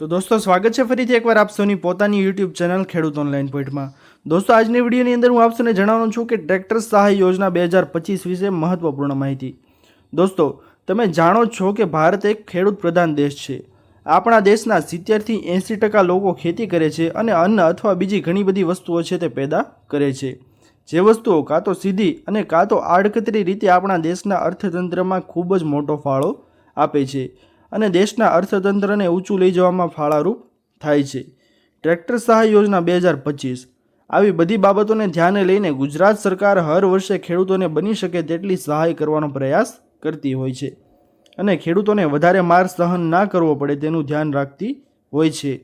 તો દોસ્તો, સ્વાગત છે ફરીથી એકવાર આપ પોતાની યુટ્યુબ ચેનલ ખેડૂત ઓનલાઈન પોઈન્ટમાં દોસ્તો, આજની વિડીયોની અંદર હું આપ જણાવવાનું છું કે ટ્રેક્ટર સહાય યોજના બે હજાર પચીસ વિશે મહત્વપૂર્ણ માહિતી. દોસ્તો, તમે જાણો છો કે ભારત એક ખેડૂત પ્રધાન દેશ છે. આપણા દેશના સિત્તેરથી એંસી ટકા લોકો ખેતી કરે છે અને અન્ન અથવા બીજી ઘણી બધી વસ્તુઓ છે તે પેદા કરે છે. જે વસ્તુઓ કાં તો સીધી અને કાં તો આડકતરી રીતે આપણા દેશના અર્થતંત્રમાં ખૂબ જ મોટો ફાળો આપે છે. અને દેશના અર્થતંત્રને ઊંચું લઈ જવામાં ફાળારૂપ થાય છે. ટ્રેક્ટર સહાય યોજના બે હજાર પચીસ. આવી બધી બાબતોને ધ્યાને લઈને ગુજરાત સરકાર હર વર્ષે ખેડૂતોને બની શકે તેટલી સહાય કરવાનો પ્રયાસ કરતી હોય છે અને ખેડૂતોને વધારે માર સહન ના કરવો પડે તેનું ધ્યાન રાખતી હોય છે.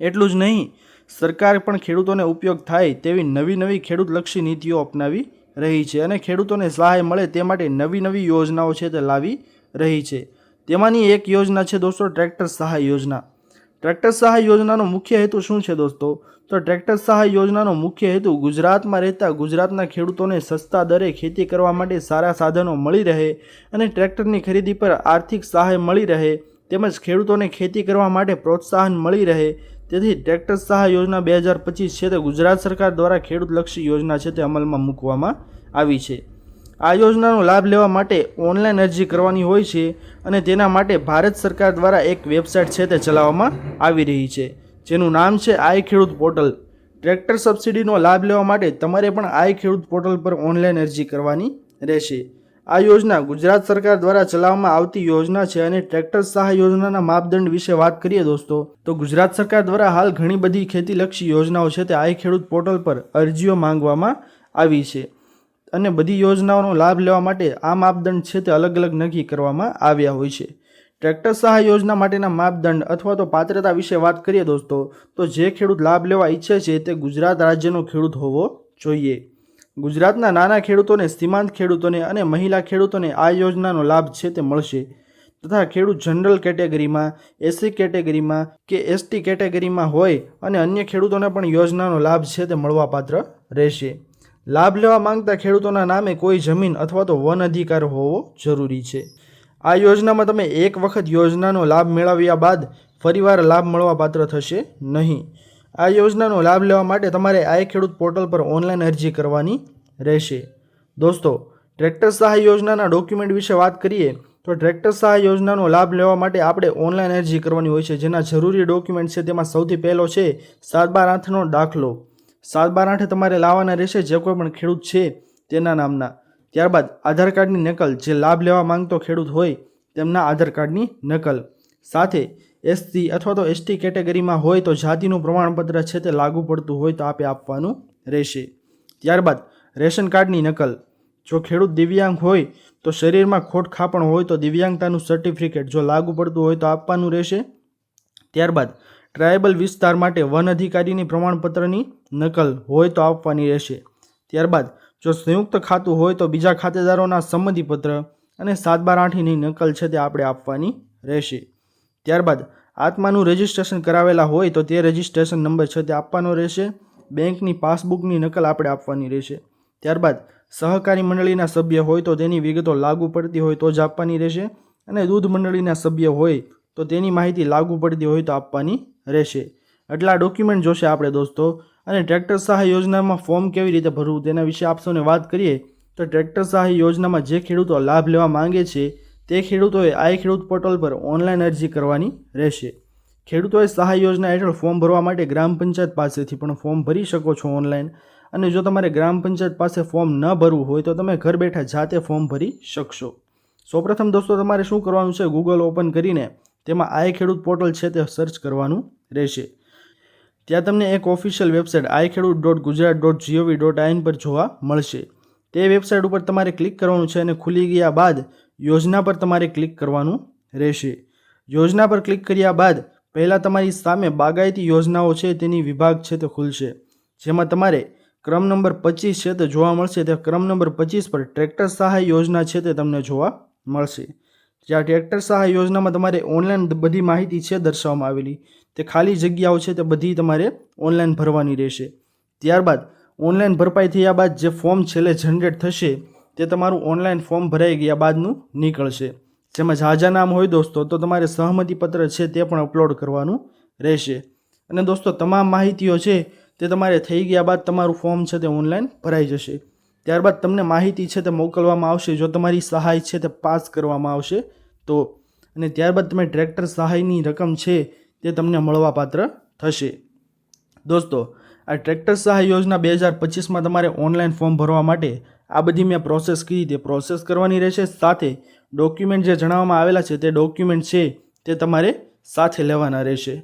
એટલું જ નહીં, સરકાર પણ ખેડૂતોને ઉપયોગ થાય તેવી નવી નવી ખેડૂતલક્ષી નીતિઓ અપનાવી રહી છે અને ખેડૂતોને સહાય મળે તે માટે નવી નવી યોજનાઓ છે તે લાવી રહી છે. તેમાંની એક યોજના છે દોસ્તો, ટ્રેક્ટર સહાય યોજના. ટ્રેક્ટર સહાય યોજનાનો મુખ્ય હેતુ શું છે દોસ્તો? તો ટ્રેક્ટર સહાય યોજનાનો મુખ્ય હેતુ ગુજરાતમાં રહેતા ગુજરાતના ખેડૂતોને સસ્તા દરે ખેતી કરવા માટે સારા સાધનો મળી રહે અને ટ્રેક્ટરની ખરીદી પર આર્થિક સહાય મળી રહે તેમજ ખેડૂતોને ખેતી કરવા માટે પ્રોત્સાહન મળી રહે. તેથી ટ્રેક્ટર સહાય યોજના બે હજાર પચીસ છે તે ગુજરાત સરકાર દ્વારા ખેડૂતલક્ષી યોજના છે તે અમલમાં મૂકવામાં આવી છે. આ યોજનાનો લાભ લેવા માટે ઓનલાઈન અરજી કરવાની હોય છે અને તેના માટે ભારત સરકાર દ્વારા એક વેબસાઇટ છે તે ચલાવવામાં આવી રહી છે, જેનું નામ છે આઈ ખેડૂત પોર્ટલ. ટ્રેક્ટર સબસિડીનો લાભ લેવા માટે તમારે પણ આઈ ખેડૂત પોર્ટલ પર ઓનલાઈન અરજી કરવાની રહેશે. આ યોજના ગુજરાત સરકાર દ્વારા ચલાવવામાં આવતી યોજના છે અને ટ્રેક્ટર સહાય યોજનાના માપદંડ વિશે વાત કરીએ દોસ્તો, તો ગુજરાત સરકાર દ્વારા હાલ ઘણી બધી ખેતીલક્ષી યોજનાઓ છે તે આઈ ખેડૂત પોર્ટલ પર અરજીઓ માંગવામાં આવી છે. અને બધી યોજનાઓનો લાભ લેવા માટે આ માપદંડ છે તે અલગ અલગ નક્કી કરવામાં આવ્યા હોય છે. ટ્રેક્ટર સહાય યોજના માટેના માપદંડ અથવા તો પાત્રતા વિશે વાત કરીએ દોસ્તો, તો જે ખેડૂત લાભ લેવા ઈચ્છે છે તે ગુજરાત રાજ્યનો ખેડૂત હોવો જોઈએ. ગુજરાતના નાના ખેડૂતોને, સીમાંત ખેડૂતોને અને મહિલા ખેડૂતોને આ યોજનાનો લાભ છે તે મળશે. તથા ખેડૂત જનરલ કેટેગરીમાં, એસસી કેટેગરીમાં કે એસટી કેટેગરીમાં હોય અને અન્ય ખેડૂતોને પણ યોજનાનો લાભ છે તે મળવાપાત્ર રહેશે. લાભ લેવા માંગતા ખેડૂતોના નામે કોઈ જમીન અથવા તો વન અધિકાર હોવો જરૂરી છે. આ યોજનામાં તમે એક વખત યોજનાનો લાભ મેળવ્યા બાદ ફરીવાર લાભ મળવા પાત્ર થશે નહીં. આ યોજનાનો લાભ લેવા માટે તમારે આય ખેડૂત પોર્ટલ પર ઓનલાઈન અરજી કરવાની રહેશે. દોસ્તો, ટ્રેક્ટર સહાય યોજનાના ડોક્યુમેન્ટ વિશે વાત કરીએ, તો ટ્રેક્ટર સહાય યોજનાનો લાભ લેવા માટે આપણે ઓનલાઈન અરજી કરવાની હોય છે, જેના જરૂરી ડોક્યુમેન્ટ છે, તેમાં સૌથી પહેલો છે સાત બાર આઠનો દાખલો. સાત બાર આઠે તમારે લાવવાના રહેશે જે કોઈ પણ ખેડૂત છે તેના નામના. ત્યારબાદ આધાર કાર્ડની નકલ, જે લાભ લેવા માંગતો ખેડૂત હોય તેમના આધાર કાર્ડની નકલ. સાથે એસસી અથવા તો એસટી કેટેગરીમાં હોય તો જાતિનું પ્રમાણપત્ર છે તે લાગુ પડતું હોય તો આપે આપવાનું રહેશે. ત્યારબાદ રેશન કાર્ડની નકલ. જો ખેડૂત દિવ્યાંગ હોય તો શરીરમાં ખોટ ખાપણ હોય તો દિવ્યાંગતાનું સર્ટિફિકેટ જો લાગુ પડતું હોય તો આપવાનું રહેશે. ત્યારબાદ ટ્રાયબલ વિસ્તાર માટે વન અધિકારીની પ્રમાણપત્રની નકલ હોય તો આપવાની રહેશે. ત્યારબાદ, જો સંયુક્ત ખાતું હોય તો બીજા ખાતેદારોના સંમતિપત્ર અને સાત બાર આઠની નકલ છે તે આપણે આપવાની રહેશે. ત્યારબાદ, આત્માનું રજિસ્ટ્રેશન કરાવેલા હોય તો તે રજિસ્ટ્રેશન નંબર છે તે આપવાનો રહેશે. બેંકની પાસબુકની નકલ આપણે આપવાની રહેશે. ત્યારબાદ, સહકારી મંડળીના સભ્ય હોય તો તેની વિગતો લાગુ પડતી હોય તો જ આપવાની રહેશે અને દૂધ મંડળીના સભ્ય હોય તો તેની માહિતી લાગુ પડતી હોય તો આપવાની રહેશે. આટલા ડોક્યુમેન્ટ જોશે આપણે દોસ્તો. અને ટ્રેક્ટર સહાય યોજનામાં ફોર્મ કેવી રીતે ભરવું તેના વિશે આપસોને વાત કરીએ, તો ટ્રેક્ટર સહાય યોજનામાં જે ખેડૂતો લાભ લેવા માંગે છે, તે ખેડૂતોએ આ ખેડૂત પોર્ટલ પર ઓનલાઈન અરજી કરવાની રહેશે. ખેડૂતોએ સહાય યોજના હેઠળ ફોર્મ ભરવા માટે ગ્રામ પંચાયત પાસેથી પણ ફોર્મ ભરી શકો છો ઓનલાઈન અને જો તમારે ગ્રામ પંચાયત પાસે ફોર્મ ન ભરવું હોય તો તમે ઘર બેઠા જાતે ફોર્મ ભરી શકશો. સૌપ્રથમ દોસ્તો તમારે શું કરવાનું છે? ગૂગલ ઓપન કરીને તેમાં આઈ ખેડૂત પોર્ટલ છે તે સર્ચ કરવાનું રહેશે. ત્યાં તમને એક official website i Khedut dot Gujarat dot GOV dot IN પર જોવા મળશે. તે વેબસાઇટ ઉપર તમારે ક્લિક કરવાનું છે અને ખુલી ગયા બાદ યોજના પર તમારે ક્લિક કરવાનું રહેશે. યોજના પર ક્લિક કર્યા બાદ પહેલાં તમારી સામે બાગાયતી યોજનાઓ છે તેની વિભાગ છે તે ખુલશે. જેમાં તમારે ક્રમ નંબર પચીસ છે તે જોવા મળશે. તે ક્રમ નંબર પચીસ પર ટ્રેક્ટર સહાય યોજના છે તે તમને જોવા મળશે. જ્યાં ટ્રેક્ટર સહાય યોજનામાં તમારે ઓનલાઈન બધી માહિતી છે દર્શાવવામાં આવેલી. તે ખાલી જગ્યાઓ છે તે બધી તમારે ઓનલાઈન ભરવાની રહેશે. ત્યારબાદ ઓનલાઈન ભરપાઈ થયા બાદ જે ફોર્મ છેલ્લે જનરેટ થશે, તે તમારું ઓનલાઈન ફોર્મ ભરાઈ ગયા બાદનું નીકળશે. જેમાં ઝાઝા નામ હોય દોસ્તો, તો તમારે સહમતિપત્ર છે તે પણ અપલોડ કરવાનું રહેશે. અને દોસ્તો, તમામ માહિતીઓ છે તે તમારે થઈ ગયા બાદ તમારું ફોર્મ છે તે ઓનલાઈન ભરાઈ જશે. ત્યારબાદ તમને માહિતી છે તે મોકલવામાં આવશે, જો તમારી સહાય છે તે પાસ કરવામાં આવશે, તો અને ત્યારબાદ તમે ટ્રેક્ટર સહાયની રકમ છે તે તમને મળવાપાત્ર થશે. દોસ્તો, આ ટ્રેક્ટર સહાય યોજના બે હજાર પચીસમાં તમારે ઓનલાઈન ફોર્મ ભરવા માટે આ બધી મેં પ્રોસેસ કરી તે પ્રોસેસ કરવાની રહેશે, સાથે ડોક્યુમેન્ટ જે જણાવવામાં આવેલા છે તે ડોક્યુમેન્ટ છે તે તમારે સાથે લેવાના રહેશે.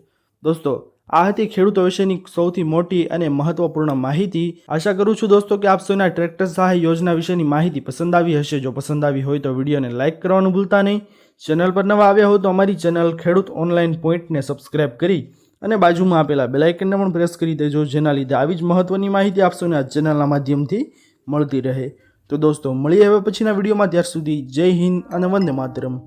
દોસ્તો આ હતી ખેડૂતો વિશેની સૌથી મોટી અને મહત્વપૂર્ણ માહિતી. આશા કરું છું દોસ્તો કે આપ સૌના ટ્રેક્ટર સહાય યોજના વિશેની માહિતી પસંદ આવી હશે. જો પસંદ આવી હોય તો વિડીયોને લાઇક કરવાનું ભૂલતા નહીં. ચેનલ પર નવા આવ્યા હોય તો અમારી ચેનલ ખેડૂત ઓનલાઈન પોઈન્ટને સબસ્ક્રાઇબ કરી અને બાજુમાં આપેલા બેલાઇકનને પણ પ્રેસ કરી દેજો. જેના લીધે આવી જ મહત્વની માહિતી આપ સૌને આ ચેનલના માધ્યમથી મળતી રહે. તો દોસ્તો, મળીએ હવે પછીના વિડીયોમાં. ત્યાર સુધી જય હિન્દ અને વંદે માતરમ.